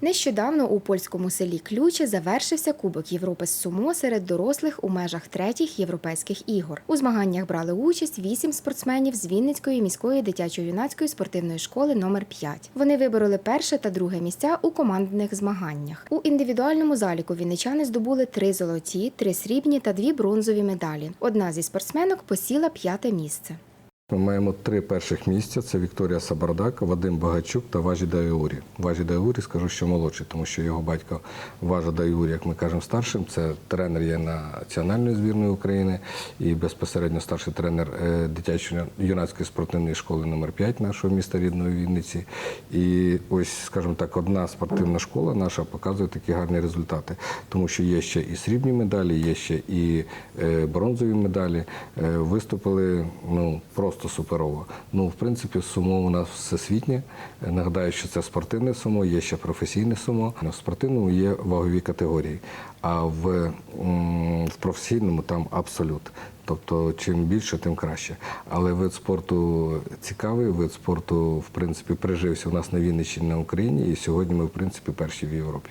Нещодавно у польському селі Ключе завершився Кубок Європи з сумо серед дорослих у межах третіх європейських ігор. У змаганнях брали участь вісім спортсменів з Вінницької міської дитячо-юнацької спортивної школи номер 5 Вони вибороли перше та друге місця у командних змаганнях. У індивідуальному заліку вінничани здобули три золоті, три срібні та дві бронзові медалі. Одна зі спортсменок посіла п'яте місце. Ми маємо три перших місця: це Вікторія Сабардак, Вадим Багачук та Важі Даюрі. Важі Даюрі, скажу, що молодший, тому що його батько Важа Даюрі, як ми кажемо, старшим. Це тренер є національної збірної України і безпосередньо старший тренер е, дитячо-юнацької спортивної школи номер 5 нашого міста рідної Вінниці. І ось, скажімо так, одна спортивна школа наша показує такі гарні результати, тому що є ще і срібні медалі, є ще і е, бронзові медалі. Е, Виступили ну просто суперово. Ну, в принципі, сумо у нас всесвітнє. Нагадаю, що це спортивне сумо, є ще професійне сумо. В спортивному є вагові категорії, а в, в професійному там абсолют. Тобто, чим більше, тим краще. Але вид спорту цікавий, вид спорту, в принципі, прижився у нас на Вінниччині на Україні, і сьогодні ми, в принципі, перші в Європі.